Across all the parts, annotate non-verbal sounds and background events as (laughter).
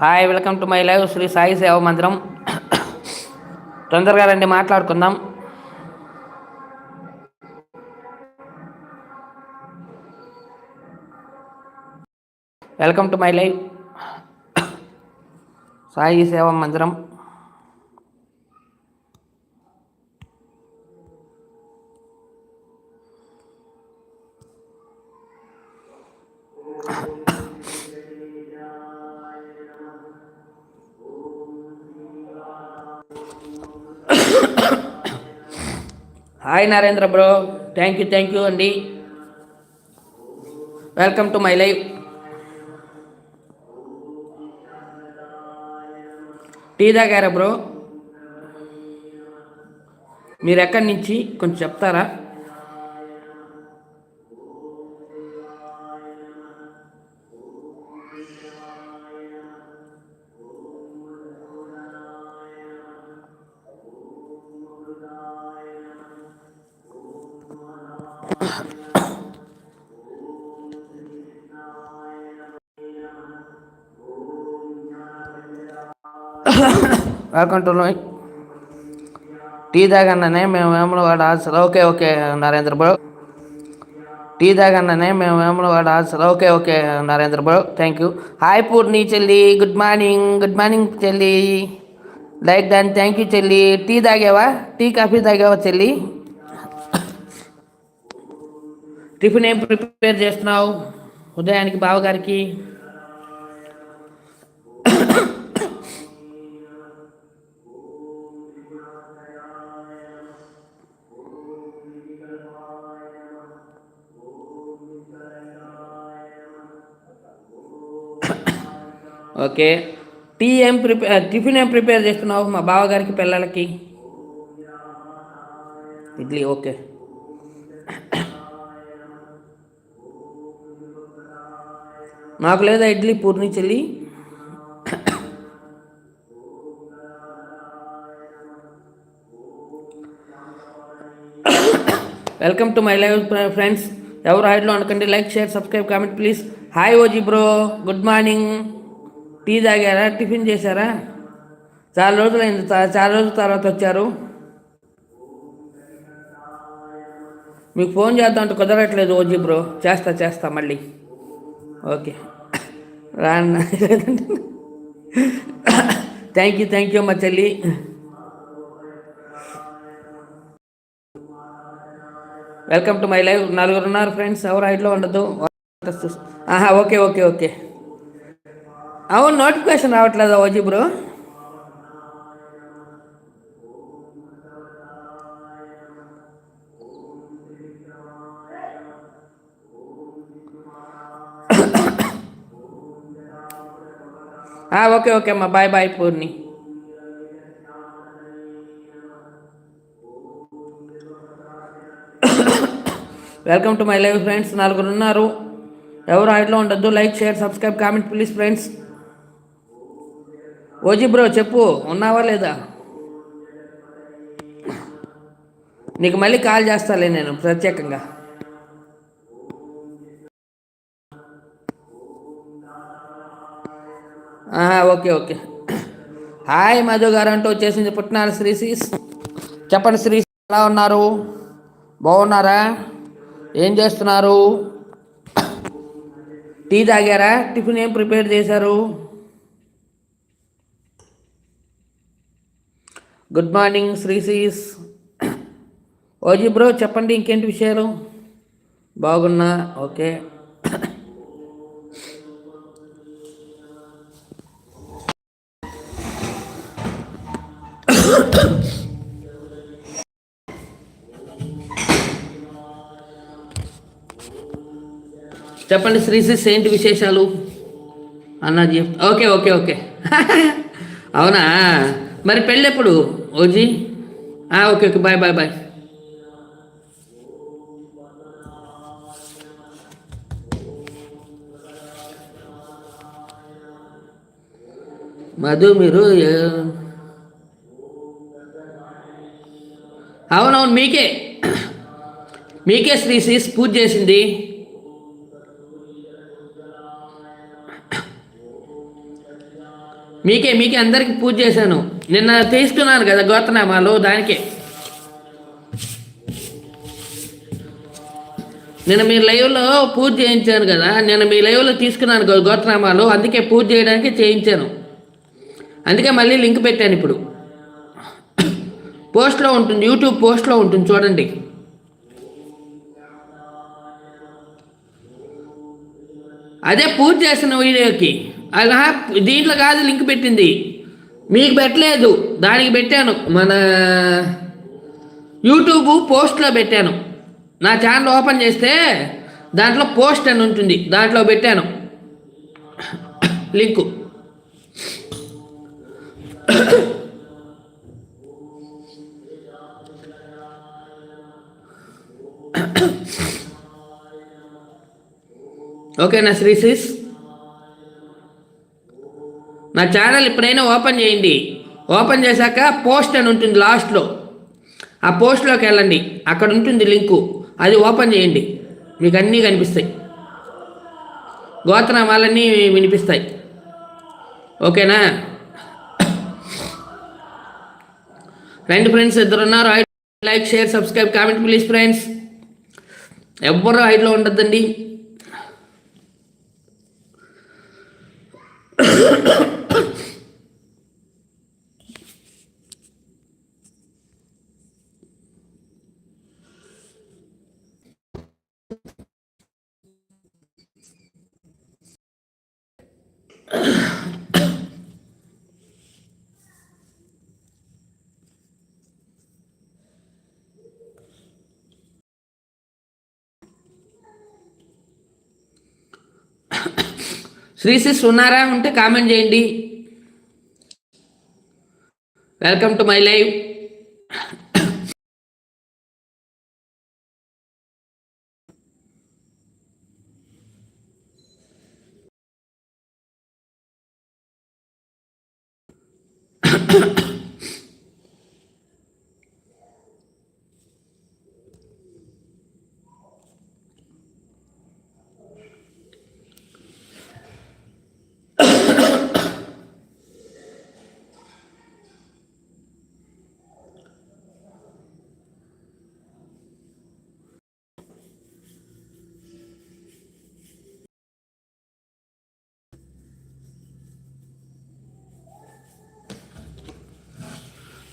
Hi welcome to my live Shri Sai సేవ మందిరం. తొందరగా రండి మాట్లాడుకుందాం. Welcome to my live. Sai సేవ మందిరం. Hi Narendra bro thank you thank you అండి welcome to my live tea తాగారా బ్రో మీరు ఎక్కడి నుంచి? కొంచెం చెప్తారా? వెల్కమ్ టు టీ తాగన్ననే మేము Vemulawada hostel okay okay Narendra bro. Tea తాగన్ననే మేము Vemulawada hostel okay okay Narendra bro. Thank you hi Purni చెల్లి. గుడ్ మార్నింగ్ గుడ్ మార్నింగ్ చెల్లి. లైక్ దాన్ థ్యాంక్ యూ చెల్లి. టీ తాగావా? టీ కాఫీ తాగావా చెల్లి? టిఫిన్ ఏం ప్రిపేర్ చేస్తున్నావు? ఉదయానికి బావగారికి ఓకే. టీ ఏం ప్రిపేర్ టిఫిన్ ఏం ప్రిపేర్ చేస్తున్నావు మా బావగారికి పిల్లలకి? ఇడ్లీ ఓకే. నాకు లేదా ఇడ్లీ పూర్ణి చెల్లి? Welcome to my live friends. ఎవరు హైడ్లో అనకండి like share subscribe comment please. Hi OG bro good morning. Tea తాగారా? టిఫిన్ చేశారా? చాలా రోజులైంది. చాలా రోజుల తర్వాత వచ్చారు. మీకు ఫోన్ చేద్దాం అంటే కుదరట్లేదు ఓజీ బ్రో. చేస్తా చేస్తా మళ్ళీ. ఓకే. రాన్న. థ్యాంక్ యూ థ్యాంక్ యూ మా చెల్లి. Welcome to my live. నలుగురు ఉన్నారు ఫ్రెండ్స్. ఎవరు హైట్లో ఉండదు. ఆహా ఓకే ఓకే ఓకే. అవును నోటిఫికేషన్ రావట్లేదా ఓజీ బ్రో? ఓకే ఓకే అమ్మా. Bye bye Purni. Welcome to my live friends నలుగురు ఉన్నారు. ఎవరు హైట్లో ఉండొద్దు? Like share subscribe comment please friends OG bro చెప్పు ఉన్నావా లేదా? నీకు మళ్ళీ కాల్ చేస్తాలే నేను ప్రత్యేకంగా. Okay okay. హాయ్ మధు గారు అంటూ వచ్చేసింది పుట్టినారు శ్రీశీస్ చెప్పండి శ్రీ ఎలా ఉన్నారు? బాగున్నారా? ఏం చేస్తున్నారు? టీ తాగారా? టిఫిన్ ఏం ప్రిపేర్ చేశారు? గుడ్ మార్నింగ్ శ్రీశ్రీస్ ఓజీ బ్రో చెప్పండి ఇంకేంటి విషయాలు? బాగున్నా? ఓకే. చెప్పండి శ్రీశ్రీస్ ఏంటి విశేషాలు? అన్నది ఓకే ఓకే ఓకే. (laughs) అవునా? మరి పెళ్ళి ఎప్పుడు OG okay okay bye bye bye Madhu మీరు అవునవును మీకే మీకే శ్రీ శ్రీ పూజ చేసింది మీకే మీకే అందరికి పూజ చేశాను. నిన్న తీసుకున్నాను కదా గోత్రనామాలు దానికే. నిన్న మీ లైవ్లో పూజ చేయించాను కదా నిన్న మీ లైవ్లో తీసుకున్నాను గోత్రనామాలు అందుకే పూజ చేయడానికి చేయించాను. అందుకే మళ్ళీ లింక్ పెట్టాను ఇప్పుడు. పోస్ట్లో ఉంటుంది యూట్యూబ్ పోస్ట్లో ఉంటుంది చూడండి. అదే పూజ చేసిన వీడియోకి. అలా దీంట్లో కాదు లింక్ పెట్టింది. మీకు పెట్టలేదు దానికి పెట్టాను. మన యూట్యూబ్ పోస్ట్లో పెట్టాను. నా ఛానల్ ఓపెన్ చేస్తే దాంట్లో పోస్ట్ అని ఉంటుంది. దాంట్లో పెట్టాను. లింకు. ఓకేనా శ్రీసిస్ నా ఛానల్ ఇప్పుడైనా ఓపెన్ చేయండి. ఓపెన్ చేశాక పోస్ట్ అని ఉంటుంది లాస్ట్లో. ఆ పోస్ట్లోకి వెళ్ళండి. అక్కడ ఉంటుంది లింకు. అది ఓపెన్ చేయండి. మీకు అన్నీ కనిపిస్తాయి. గోత్రనామాలన్నీ వినిపిస్తాయి. ఓకేనా? రండి ఫ్రెండ్స్ ఇద్దరు ఉన్నారు. Like share subscribe comment please friends. ఎవ్వరూ హైట్లో ఉండద్దండి. శ్రీసిస్ ఉన్నారా ఉంటే కామెంట్ చేయండి. Welcome to my live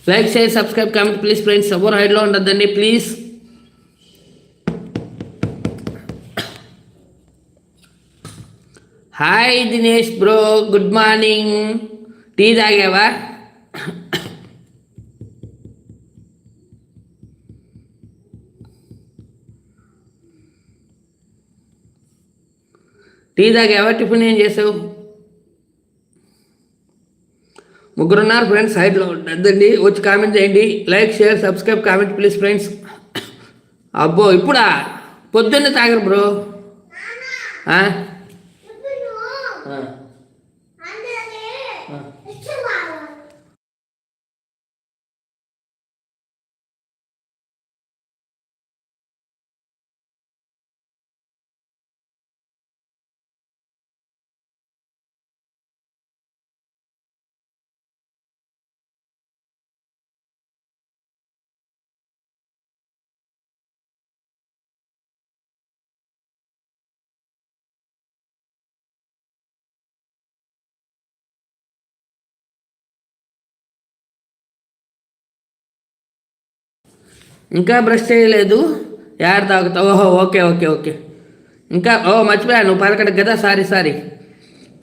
like share subscribe comment please friends. ఎవరు హైడ్లో ఉండద్దండి please. Hi Dinesh bro good morning. Tea తాగావా? Tea తాగావా? టిఫిన్ ఏం చేసావు? ముగ్గురున్నారు ఫ్రెండ్స్ సైడ్లో ఉండద్దండి వచ్చి కామెంట్ చేయండి. Like share subscribe comment please friends అబ్బో ఇప్పుడా? పొద్దున్నే తాగరు బ్రో ఇంకా బ్రష్ చేయలేదు. యాడ్ తాగుతావు? ఓహో ఓకే ఓకే ఓకే. ఇంకా ఓ మర్చిపోయాను నువ్వు పలకడు కదా? Sorry sorry.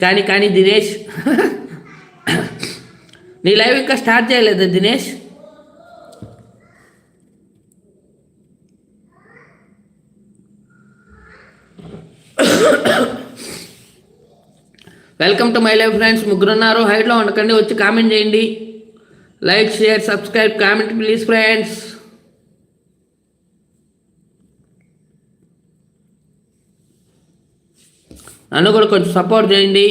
కానీ కానీ దినేష్. (coughs) నీ లైవ్ ఇంకా స్టార్ట్ చేయలేదు Dinesh. Welcome to my live friends ముగ్గురున్నారు. హైట్లో ఉండకండి వచ్చి కామెంట్ చేయండి. Like share subscribe comment please friends నన్ను కూడా కొంచెం సపోర్ట్ చేయండి.